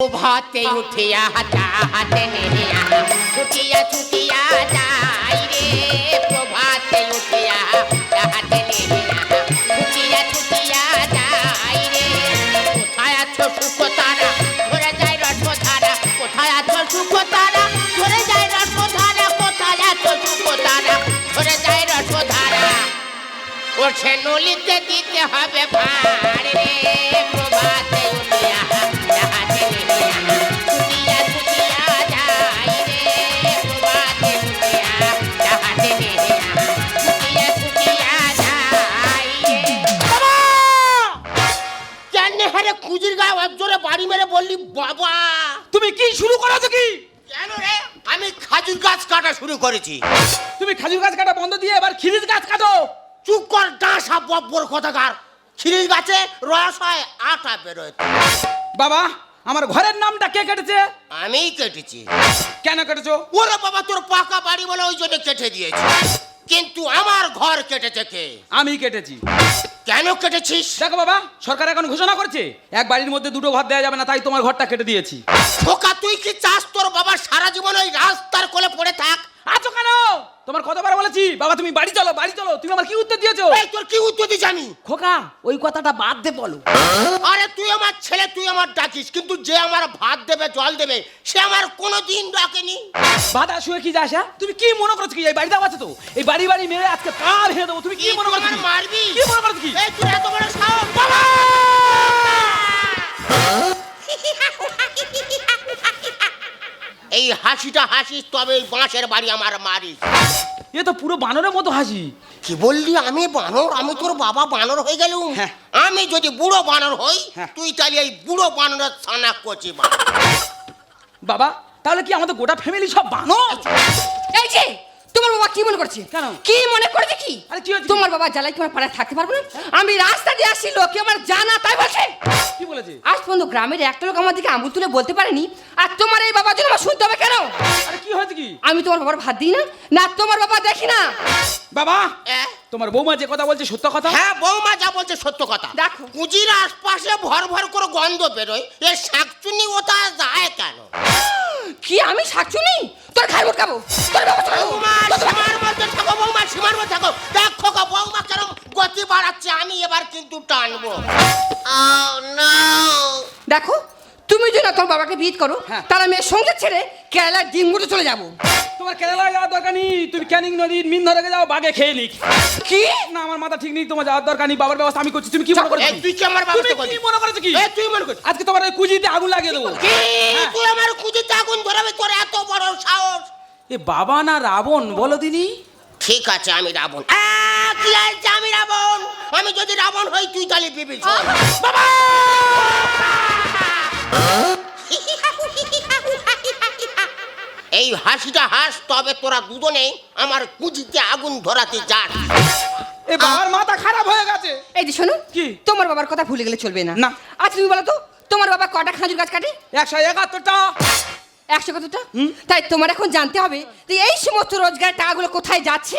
ভাতে উঠিয়া নেহিয়া ছুটিয়া যাই রে, প্রভাতে উঠিয়া নেহিয়া। ছুটিয়া যাই রে, কোথায় আছো সুখ তারা ধরে ধারা কোথায় আছো সুখ তারা ধরে যায় রস ধারা কোথায় আছো সুখ তারা ধরে যায় রস ধারা ওঠে নলিতে দিতে হবে ভার রে, প্রভাতে বাবা তুমি কি শুরু করেছ কি? কেন রে? আমি খাজুর গাছ কাটা শুরু করেছি। তুমি খাজুর গাছ কাটা বন্ধ দিয়ে এবার খিরিস গাছ কাটো। চুপ কর ডাঁসা বব্বর কথাকার। খিরিস গাছে রস হয় আটা বেরোয়। বাবা আমার ঘরের নামটা কে কেটেছে? আমিই কেটেছি। কেন কেটেছো? ওরে বাবা তোর পাকা বাড়ি বলে ওই জন্য কেটে দিয়েছি। কিন্তু আমার ঘর কেটেছে কে? আমি কেটেছি। কেন কেটেছিস? দেখো বাবা সরকার এখন ঘোষণা করছে এক বাড়ির মধ্যে দুটো ঘর দেওয়া যাবে না তাই তোমার ঘরটা কেটে দিয়েছি। খোকা তুই কি চাস তোর বাবা সারা জীবন ওই রাস্তার কোলে পড়ে থাক? আছো কেন? তোমার কতবার বলেছি? বাবা তুমি বাড়ি চলো বাড়ি চলো। তুমি আমার কি উত্তর দিয়েছ? এই তোর কি উত্তর আমি খোকা ওই কথাটা বাদ দে বলো। আরে তুই আমার ছেলে তুই আমার ডাকিস কিন্তু যে আমার ভাত দেবে জল দেবে সে আমার কোনোদিন ডাকেনি। বাধা শুয়ে কি যাস হ্যাঁ? তুমি কি মনে করছ কি? এই বাড়িতে আছে তো? এই বাড়ি বাড়ি মেরে আজকে পা ভেঙে দেবো। তুমি কি মনে করছ কি? মারবি? কি মনে করছ কি? এই তুই এত বড় সাহস? বাবা! এই হাসিটা হাসিস তবে এই বাঁশের বাড়ি আমার মারি এ তো পুরো বানরের মতো হাসি কি বললি আমি বানর আমি তোর বাবা বানর হয়ে গেলুম হ্যাঁ। আমি যদি বুড়ো বানর হই হ্যাঁ। তুই তাহলে এই বুড়ো বানরের ছানা কচি। বাবা তাহলে কি আমাদের গোটা ফ্যামিলি সব বানর এই যে তোমার বাবা কি মনে করছে? কেন? কি মনে করছে কি? আরে কি হয়েছে? তোমার বাবা জ্বালাই তোমার পাড়ায় থাকতে পারব না? আমি রাস্তা দিয়ে আসি লোকে আমার জানা তাই বলছে। কি বলেছে? আজ পর্যন্ত গ্রামের একটা লোক আমার দিকে আঙুল তুলে বলতে পারেনি। আর তোমার এই বাবার জন্য আমার শুনতে হবে কেন? আরে কি হয়েছে কি? আমি তোমার বাবার ভাত দিই না? না তোমার বাবা দেখি না। বাবা? এ? তোমার বৌমা যে কথা বলছে সত্য কথা? হ্যাঁ বৌমা যা বলছে সত্য কথা। দেখো। কুজির আশপাশে ভর ভর করে গন্ধ বেরোয় এ শাকচুনি ওটা যায় কেন? কি আমি শাকচুনি? তোর খাই খাব। তোর বাবা চলো বৌমা সীমার মধ্যে থাকো বৌমা সীমার মধ্যে থাকো। দেখ খোকা বৌমা কেরম গতি বাড়াচ্ছে আমি এবার কিন্তু টানবো। দেখো তুমি যদি না তোমার বাবাকে বিয়ে করো হ্যাঁ। তাহলে আমি সঙ্গে ছেড়ে কেরালার ডিঙ্গুতে চলে যাব। তোমার কেরালা যাওয়ার দরকার নেই। তুমি ক্যানিং নদীর মিন ধরে যাও বাগে খেয়ে নিক। কি? না আমার মাথা ঠিক নেই তোমার যাওয়ার দরকার নেই বাবার ব্যবস্থা আমি করছি। তুমি কি মনে করছ? তুই কি আমার তুমি বাবাকে কি? মনে করছ কি? তুই মনে করছিস? আজকে তোমার ওই কুজিতে আগুন লাগিয়ে দেবো। কি? তুই আমার কুজিতে আগুন ধরাবে? তোর এত বড় সাহস। এ বাবা না রাবণ বলো দিনি। ঠিক আছে আমি রাবণ। আমি রাবণ। আমি যদি রাবণ হই তুই তাহলে বিভীষণ বাবা! এই হাসিটা হাস তবে তোরা দুজনেই আমার কুজিতে আগুন ধরাতে যাস। এ বাবার মাথা খারাপ হয়ে গেছে। এই যে শোনো কি? তোমার বাবার কথা ভুলে গেলে চলবে না। না। আচ্ছা তুমি বলো তো তোমার বাবা কটা খাজুর গাছ কাটে? একশো একাত্তরটা। একশো কতটা তাই তোমার এখন জানতে হবে যে এই সমস্ত রোজগার টাকাগুলো কোথায় যাচ্ছে?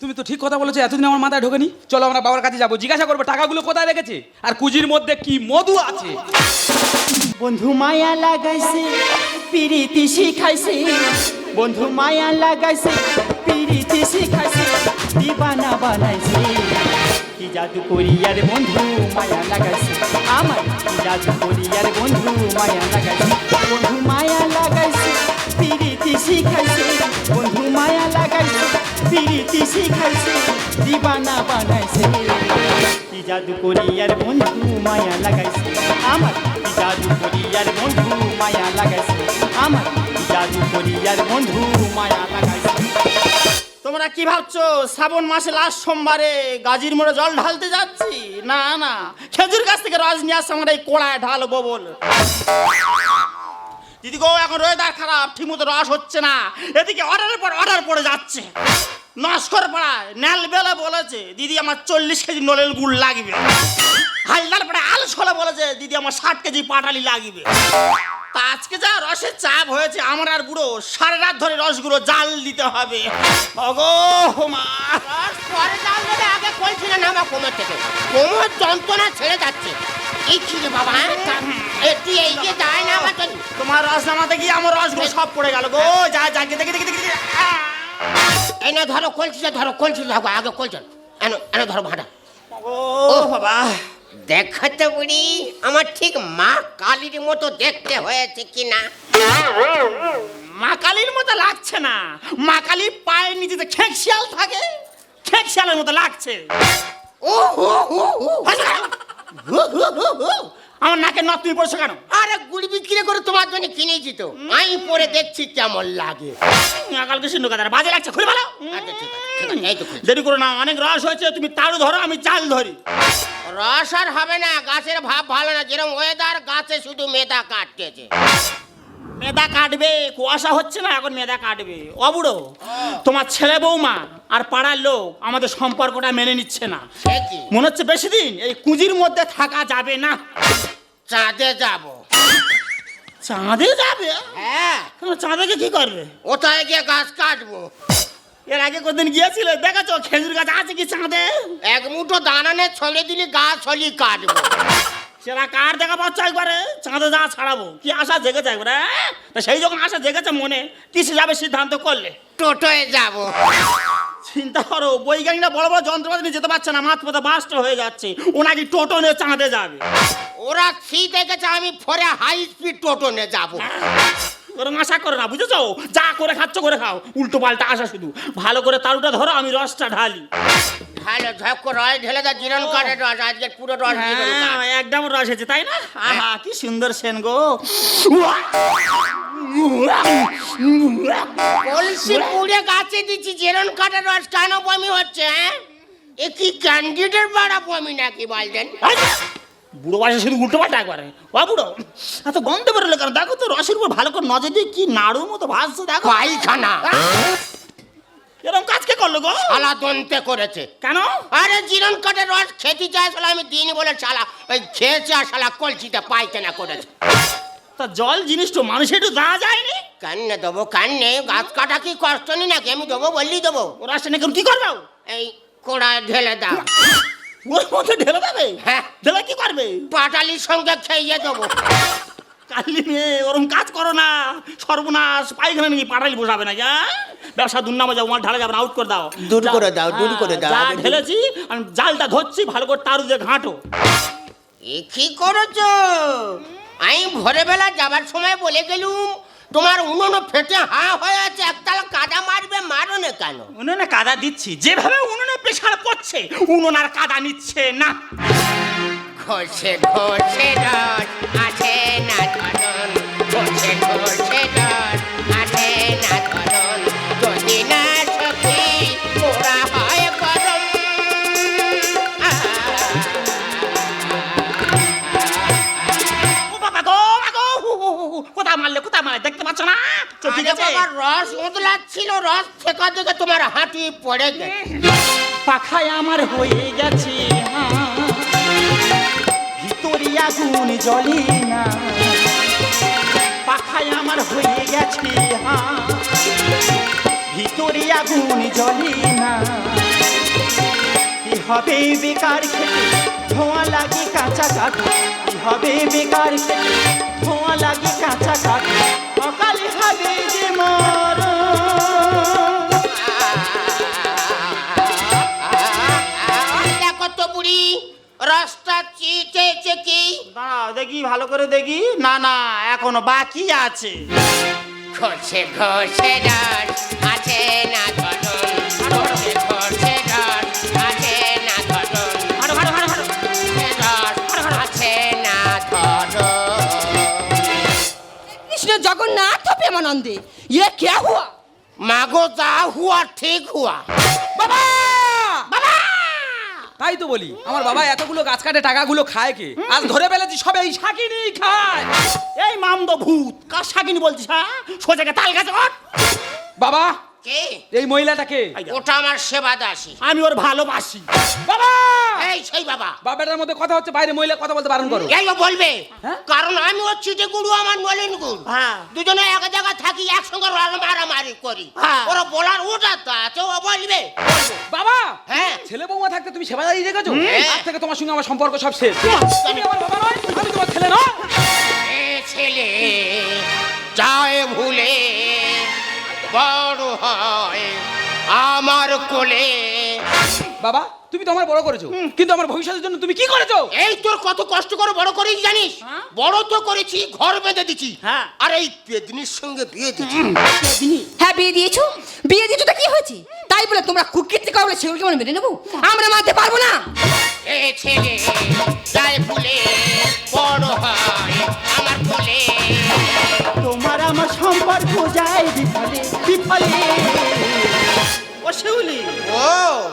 তুমি তো ঠিক কথা বলেছ, এতদিন আমার মাথায় ঢোকেনি। চলো আমরা বাবার কাছে যাব। জিজ্ঞাসা করব, টাকাগুলো কোথায় রেখেছে? আর কুজির মধ্যে কি মধু আছে? বন্ধু মায়া লাগাইছে, পিরিতি শিখাইছে। বন্ধু মায়া লাগাইছে, পিরিতি শিখাইছে, দিবানা বানাইছে। কি জাদু করিয়ার বন্ধু মায়া লাগাইছে? আমার কি জাদু করিয়ার বন্ধু মায়া লাগাইছে? বন্ধু মায়া লাগাইছে, পিরিতি শিখাইছে। শিখাইছে দিবানা বানাইছে। কি জাদু বন্ধু মায়া লাগাইছে। আমার কি জাদু বন্ধু মায়া লাগাইছে। আমার কি জাদু বন্ধু মায়া লাগাইছে। তোমরা কি ভাবছ, শ্রাবণ মাসে লাস্ট সোমবারে গাজির মোড়ে জল ঢালতে যাচ্ছি? না না। খেজুর গাছ থেকে রস নিয়ে আসছে আমরা এই কোড়ায় ঢালবো বল দিদি গো, এখন রয়েদার খারাপ, ঠিকমতো রস হচ্ছে না। এদিকে অর্ডারের পর অর্ডার পড়ে যাচ্ছে। নস্কর পাড়ায় ন্যাল বেলা বলেছে দিদি আমার চল্লিশ কেজি নলেল গুড় লাগবে। হালদার পাড়ায় আল ছোলা বলেছে দিদি আমার ষাট কেজি পাটালি লাগবে। তা আজকে যা রসের চাপ হয়েছে আমার আর বুড়ো সারা রাত ধরে রসগুলো জাল দিতে হবে। অগো মা। পরে জাল দেবে আগে না আমার কোমর থেকে? কোমর যন্ত্রণা ছেড়ে যাচ্ছে। এই বাবা হ্যাঁ? একটু এগিয়ে যায় না আমার তোমার রস নামাতে গিয়ে আমার রসগুলো সব পড়ে গেল গো। যা যা দেখে দেখে দেখে এই না ধরো কলসিটা ধরো কলসি ধরো আগে কলচন এনো এনো ধরো ভাড়া ও বাবা দেখাতে বুড়ি আমার ঠিক মা কালীর মতো দেখতে হয়েছে কিনা মা কালীর মতো লাগছে না মা কালী পায়ের নিচে যে খেক শিয়াল থাকে খেক শিয়ালের মতো লাগছে ও হু, হু, হু। আমার নাকে নথ তুমি পড়ছো কেন? আরে গুড় বিক্রি করে তোমার জন্য কিনেছি তো। আমি পরে দেখছি কেমন লাগে। কালকে সিন্ধু কাদার বাজে লাগছে খুলে ভালো আচ্ছা ঠিক আছে ঠিক আছে এই তো খুলছি। দেরি করো না অনেক রস হয়েছে তুমি তাড়ু ধরো আমি চাল ধরি। রস আর হবে না গাছের ভাব ভালো না যেরকম ওয়েদার গাছে শুধু মেধা কাটতেছে। মেদা কাটবে কুয়াশা হচ্ছে না এখন মেদা কাটবে। অবুড়ো তোমার ছেলে বৌমা আর পাড়ার লোক আমাদের সম্পর্কটা মেনে নিচ্ছে না। মনে হচ্ছে বেশি দিন এই কুঁজির মধ্যে থাকা যাবে না। চাঁদে যাব। চাঁদে যাবে? হ্যাঁ। কেন চাঁদেকে কি করবে? ওটায় গিয়ে গাছ কাটবো? এর আগে কোনদিন গিয়েছিলে? দেখেছ খেজুর গাছ আছে কি চাঁদে? এক মুঠো দানানে ছলে দিলি গাছ হলি কাটবো। সেটা কার দেখা পাচ্ছ একবারে? চাঁদে যা ছাড়াবো। কি আশা জেগেছে একবারে হ্যাঁ? তা সেই যখন আশা জেগেছে মনে কিসে যাবে সিদ্ধান্ত করলে। টোটোয় যাব। চিন্তা করো বৈজ্ঞানিকরা বড় বড় যন্ত্রপাতি নিয়ে যেতে পারছে না মাথ পথে বাস্ট হয়ে যাচ্ছে। ওনাকে টোটো নিয়ে চাঁদে যাবে। ওরা সি দেখেছে আমি ফরে হাই স্পিড টোটো নিয়ে যাব। ওরকম আশা করে না বুঝেছ? যা করে খাচ্ছ করে খাও। উল্টো পাল্টা আশা শুধু। ভালো করে তালুটা ধরো আমি রসটা ঢালি। ভালো ঝক রস ঢেলে দা জিরন কাঠের রস আজকে পুরো রস কাঠ হ্যাঁ, একদম রস হয়েছে তাই না? আহা কি সুন্দর সেন গো। কলসি পুড়ে গাছে দিচ্ছি জিরন কাঠের রস কেন বমি হচ্ছে হ্যাঁ? এ কি ক্যান্ডিডেট বাড়া বমি নাকি বলতেন বুড়ো বয়সে শুধু উল্টো পাল্টা একবারে। ও বুড়ো এত গন্ধ বেরোলো কেন? দেখো তো রসের উপর ভালো করে নজর দিয়ে কি নাড়ুর মতো ভাসছে দেখো। পায়খানা। এরকম কাজ কে করল গো? শালা দন্তে করেছে। কেন? আরে জিরন কাঠের রস খেতে চায় শালা আমি দিইনি বলে শালা ওই খেয়েছে আর শালা কলসিতে পায়খানা করেছে। তা জল জিনিসটা মানুষের একটু দেওয়া যায়নি? কান্নে দেবো কান্নে। গাছ কাটা কি কষ্ট নি নাকি? আমি দেবো বললি দেবো। ও রসটা নাকি? কি করবে এই কোড়ায় ঢেলে দাও। ওর মধ্যে ঢেলে দেবে? হ্যাঁ। ঢেলে কি করবে? পাটালির সঙ্গে খেয়ে দেবো। কালি মেয়ে ওরম কাজ করো না। সর্বনাশ পাইখানা নাকি পাটালি বসাবে না যা ব্যবসা দুর্নামে যাব মাল ঢালা যাবে না আউট করে দাও। দূর করে দাও, দূর করে দাও। যা ঢেলেছি আমি জালটা ধরছি ভালো করে তারু দিয়ে ঘাঁটো। এ কি করেছ? আমি ভোরবেলা যাবার সময় বলে গেলুম তোমার উনুন ফেটে হা হয়ে আছে একতাল কাদা মারবে মারো না কেন? উনুনে কাদা দিচ্ছি যেভাবে উনুনে প্রেশার পড়ছে উনুন আর কাদা নিচ্ছে না। ঘষে ঘষে রস আছে না ঘষে ঘষে রস হয় আরে রস থেকে থেকে তোমার হাঁটি পড়ে গেছে। পাখায় আমার হয়ে গেছে ভিতরে আগুন জ্বলে না। পাখায় আমার হয়ে গেছে ভিতরে আগুন জ্বলে না। কি হবে বেকার খেতে? ধোঁয়া লাগে কাঁচা কাঠে। কি হবে বেকার খেতে? ধোঁয়া লাগে কাঁচা কাঠে। অকালে হবে চিটেছে কি দাঁড়াও দেখি ভালো করে দেখি। না না এখনও বাকি আছে। ঘষে ঘষে রস আছে না ধরন? ঘষে ঘষে রস আছে না ধরন? হাঁটো হাঁটো হাঁটো হাঁটো রস আছে না ধরন? কৃষ্ণ জগন্নাথ প্রেমানন্দে ইয়ে কে হুয়া? মাগো যা হুয়া ঠিক হুয়া। বাবা বাবা! তাই তো বলি আমার বাবা এতগুলো গাছ কাটে টাকাগুলো খায় কে? আজ ধরে ফেলেছি সবে এই শাকিনি খায়। এই মামদো ভূত কার শাকিনি বলছিস হ্যাঁ? সোজাকে তাল গাছে ওঠ। বাবা কে? এই মহিলাটাকে। ওটা আমার সেবা দাসী। আমি ওর ভালোবাসি। বাবা! এই সেই বাবা। বাবাটার মধ্যে কথা হচ্ছে বাইরে মহিলা কথা বলতে বারণ করো। এই বলবে হ্যাঁ? কারণ আমি ওর চিটে গুরু আমার গুরু হ্যাঁ। দুজনে এক জায়গায় থাকি একসঙ্গে মারামারি করি। হ্যাঁ। ওরা বলার ওটা তো আছে ও বলবে। বাবা! হ্যাঁ। ছেলে বৌমা থাকতে তুমি সেবা দাঁড়িয়ে রেখেছো। আজ থেকে তোমার সঙ্গে আমার সম্পর্ক সব শেষ। তুমি আমার বাবা নয় আমি তোমার ছেলে নয়। ছেলে যায় ভুলে বড় হয় আমার কোলে। বাবা তুমি তো আমার বড় করেছ। কিন্তু আমার ভবিষ্যতের জন্য তুমি কি করেছ? এই তোর কত কষ্ট করে বড় করে জানিস? বড় তো করেছি ঘর বেঁধে দিছি হ্যাঁ। আর এই পেদনির সঙ্গে বিয়ে দিছি হ্যাঁ বিয়ে দিয়েছ? বিয়ে দিয়েছ তো কি হয়েছে? তাই বলে তোমরা কুকীর্তি থেকে আমরা সেগুলোকে আমরা মেনে নেব আমরা মানতে পারব না। এ ছেলে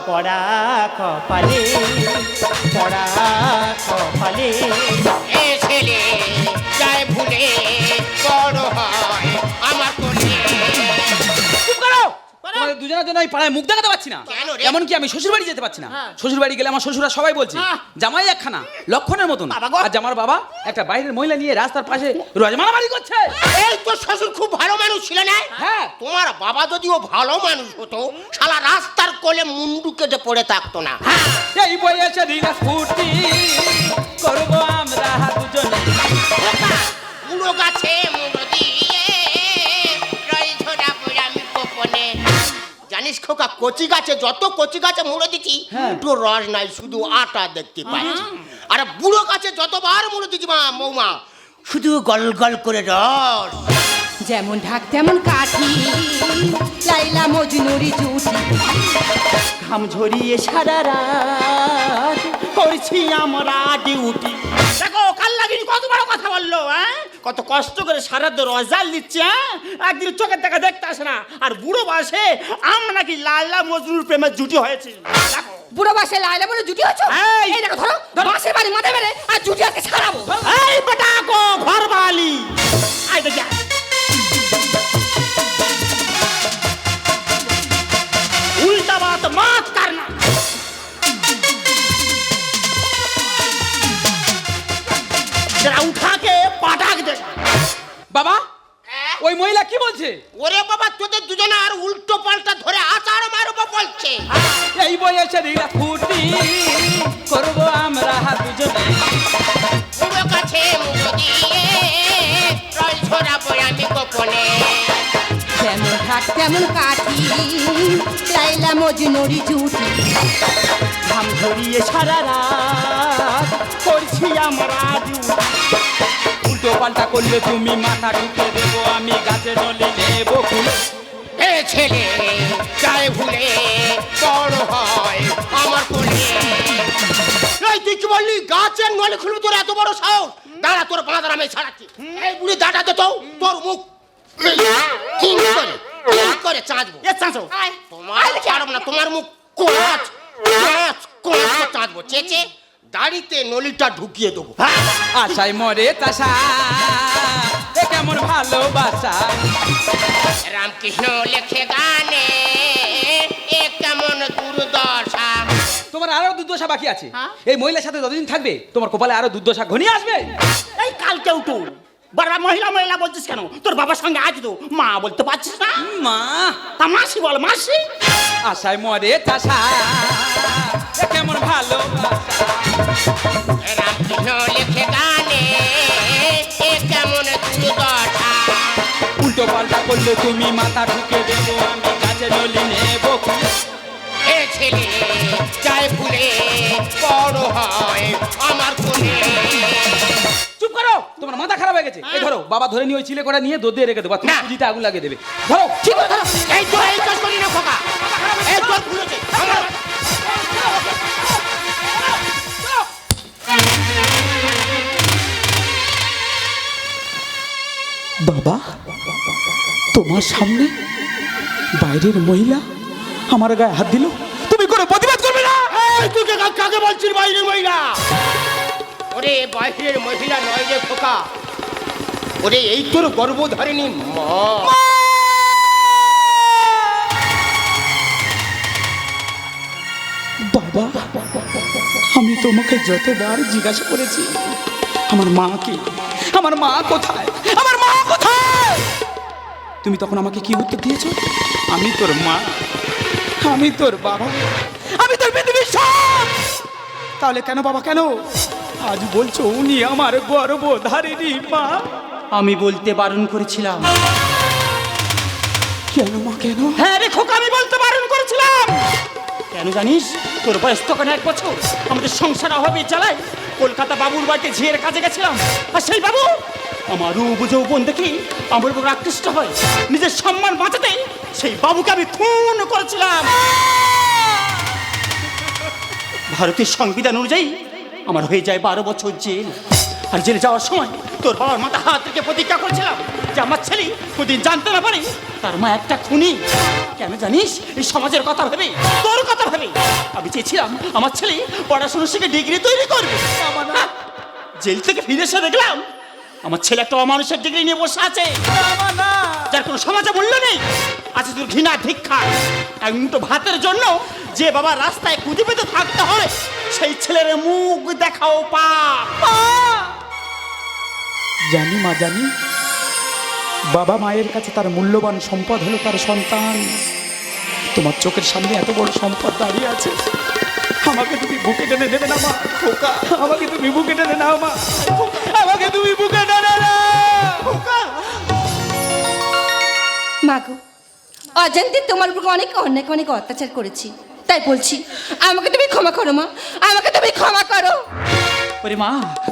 পড়া কপালে পড়া কপালে। এ ছেলে যায় ভুলে তোমাদের দুজনের জন্য আমি পাড়ায় মুখ দেখাতে পারছি না। কেন রে? এমনকি আমি শ্বশুর বাড়ি যেতে পারছি না। শ্বশুর বাড়ি গেলে আমার শ্বশুরা সবাই বলছে জামাই একখানা লক্ষণের মতন। বাবা গো। আর জামার বাবা একটা বাইরের মহিলা নিয়ে রাস্তার পাশে রোজ মারামারি করছে। এই তোর শ্বশুর খুব ভালো মানুষ ছিল না? হ্যাঁ। তোমার বাবা যদিও ভালো মানুষ হতো শালা রাস্তার কোলে মুন্ডু কেটে পড়ে থাকতো না। এই বয়সে রিলা স্ফূর্তি করব আমরা দুজনে। বুড়ো গাছে মুড়ো জানিস খোকা কচি গাছে যত কচি গাছে মুড়ো দিচ্ছি হ্যাঁ। একটু রস নাই শুধু আটা দেখতে পাচ্ছি। আর বুড়ো গাছে যতবার মুড়ো দিচ্ছি মা মৌমা শুধু গল গল করে রস। যেমন ঢাক তেমন কাঠি। লাইলা মজনুরি জুটি ঘাম ঝরিয়ে সারা রাত করছি আমরা ডিউটি দেখো কাল লাগিনি কত বড় কথা বলল হ্যাঁ? কত কষ্ট করে সারা দো রজাল দিচ্ছে হ্যাঁ? একদিন চোখের দেখা দেখতে আসে না। আর বুড়ো বাসে আমরা নাকি লাল লাল্লা মজরুর প্রেমের জুটি হয়েছে। দেখো। বুড়ো বাসে লাইলে বলে জুটি হচ্ছ এই! দেখো ধরো বাসের বাড়ি মাথায় মেরে আর জুটি আজকে ছাড়াবো। এই বেটা কো ঘর বালি আই দেখি উল্টা বাত মাত করনা जरा उठा के पटाक दे বাবা ওই মহিলা কি বলছে ওরে বাবা তোদের দুজনে আর উল্টো পাল্টা ধরে আচার মারবো বলছে এই বয়সে রিলা স্ফূর্তি করবো আমরা দুজনে বুড়ো গাছে মুড়ো দিয়ে রই ঝোড়া পড়ে আমি গোপনে যেমন ঢাক তেমন কাঠি লাইলা মজনুরি জুটি। ঘাম ঝরিয়ে সারা রাত করছি আমরা উল্টো পাল্টা করলে তুমি মাথা ঢুকে দেবো আমি গাছে নলি নেব ফুল। এ ছেলে গায়ে ভুলে বড় হয় আমার কোলে। এই তুই কি বললি? গাছের নলে খুলবি তোর এত বড় সাহস? দাঁড়া তোর বাঁধার আমি ছাড়াচ্ছি এই বুড়ি দাঁড়াতে তো তোর মুখ। কি করে কি করে চাঁদবো এ চাঁচো তোমার ছাড়ব না তোমার মুখ কোঁচ কোঁচ কোঁচ করে চাঁদবো চেচে দাড়িতে নলিটা ঢুকিয়ে দেবো। আশায় মরে তাসা এ কেমন ভালোবাসা। রামকৃষ্ণ লেখে গানে এ কেমন দুর্দশা। তোমার আরও দুর্দশা বাকি আছে। এই মহিলার সাথে যতদিন থাকবে তোমার কপালে আরও দুর্দশা ঘনিয়ে আসবে। এই কালকে উঠো বারবার মহিলা মহিলা বলছিস কেন? তোর বাবার সঙ্গে আজ তো মা বলতে পারছিস না? মা? তা মাসি বল মাসি। আশায় মরে এ কেমন রামকৃষ্ণ লেখে গানে কেমন উল্টো পাল্টা করলে তুমি মাথা ঢুকে দেবো আমি গাছে নলি নেব এ ছেলে বাবা ধরে নিয়ে ওই চিলে করে নিয়ে দোদ রেখে দেবো তুমি না। আগুন লাগিয়ে দেবে। ধরো। ঠিক আছে ধরো? এই তো এই কাজ করি না খোকা। এই ভুলেছে বাবা তোমার সামনে বাইরের মহিলা আমার গায়ে হাত দিল? তুমি করে প্রতিবাদ করবে না? এই তুই কাকে বলছিস বাইরের মহিলা? ওরে বাইরের মহিলা নয় রে খোকা। ওরে এই তোর গর্ভধারিণী মা। বাবা, আমি তোমাকে যতবার জিজ্ঞাসা করেছি, আমার মা কি? আমার মা কোথায়? আমার মা কোথায়? তুমি তখন আমাকে কি উত্তর দিয়েছ? আমি তোর মা। আমি তোর বাবা। আমি তোর পৃথিবীর সব তাহলে কেন বাবা, কেন? আজ বলছো উনি আমার গর্বধারিণী মা। আমি বলতে বারণ করেছিলাম। কেন মা কেন? হ্যাঁ রে খোকা আমি বলতে বারণ করেছিলাম। কেন জানিস? তোর বয়স তখন এক বছর। আমাদের সংসার অভাবে চালায় কলকাতা বাবুর বাড়িতে ঝিয়ের কাজে গেছিলাম। আর সেই বাবু আমার রূপ যৌবন দেখি আমার উপর আকৃষ্ট হয়। নিজের সম্মান বাঁচাতে সেই বাবুকে আমি খুন করেছিলাম। ভারতের সংবিধান অনুযায়ী আমার হয়ে যায় বারো বছর জেল। আর জেলে যাওয়ার সময় তোর বাবার মাথা হাত থেকে প্রতিজ্ঞা করেছিলাম যে আমার ছেলে কোনদিন জানতে না পারে তার মা একটা খুনি। কেন জানিস? এই সমাজের কথা ভেবে তোর কথা ভেবে। আমি চেয়েছিলাম আমার ছেলে পড়াশোনা শিখে ডিগ্রি তৈরি করবে। হ্যাঁ, জেল থেকে ফিরে এসে দেখলাম আমার ছেলে একটা অমানুষের ডিগ্রি নিয়ে বসে আছে। যার কোনো সমাজে মূল্য নেই। আছে তোর ঘৃণা ভিক্ষা। এক মুঠো ভাতের জন্য যে বাবা রাস্তায় খুঁজে পেতে থাকতে হয় সেই ছেলের মুখ দেখাও পা জানি মা জানি। বাবা মায়ের কাছে তার মূল্যবান সম্পদ হলো তার সন্তান। তোমার চোখের সামনে এত বড় সম্পদ দাঁড়িয়ে আছে। আমাকে তুমি বুকে টেনে নেবে না মা খোকা। আমাকে তুমি বুকে টেনে নাও মা আমাকে তুমি বুকে টেনে মাগো অজান্তে তোমার উপর অনেক অনেক অনেক অত্যাচার করেছি। তাই বলছি আমাকে তুমি ক্ষমা করো মা আমাকে তুমি ক্ষমা করো। ওরে মা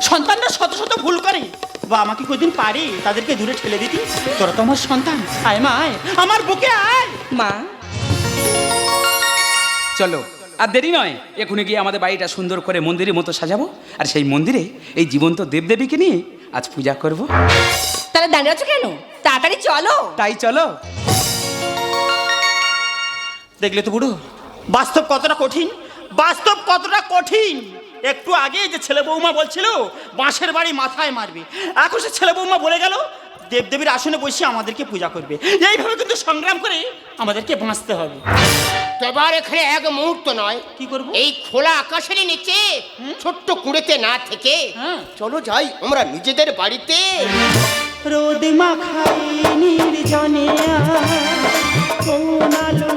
সন্তানরা শত শত ভুল করে। বা আমাকে কদিন পারে? তাদেরকে দূরে ঠেলে দিতি। তোরা তো আমার সন্তান। আয় মা আয়। আমার বুকে আয়। মা। চলো আর দেরি নয়। এখুনি গিয়ে আমাদের বাড়িটা সুন্দর করে মন্দিরের মতো সাজাবো। আর সেই মন্দিরে এই জীবন্ত দেবদেবীকে নিয়ে আজ পূজা করব। তাহলে দাঁড়িয়ে আছো কেন? তাড়াতাড়ি চলো। তাই চলো। দেখলে তো বুড়ো বাস্তব কতটা কঠিন? বাস্তব কতটা কঠিন? একটু আগে যে ছেলে বৌমা বলছিল বাঁশের বাড়ি মাথায় মারবে। এখন সে ছেলে বৌমা বলে গেল দেবদেবীর আসনে বসে আমাদেরকে পূজা করবে। এইভাবে কিন্তু সংগ্রাম করে আমাদেরকে বাঁচতে হবে। এবার এখানে এক মুহূর্ত নয়। কি করব? এই খোলা আকাশের নিচে ছোট্ট কুঁড়েতে না থেকে হ্যাঁ। চলো যাই আমরা নিজেদের বাড়িতে। রোদ মাখাই নির্জনে কোন আলো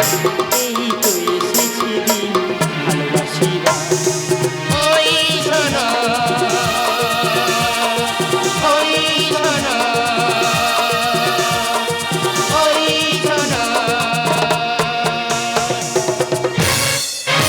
Thank you.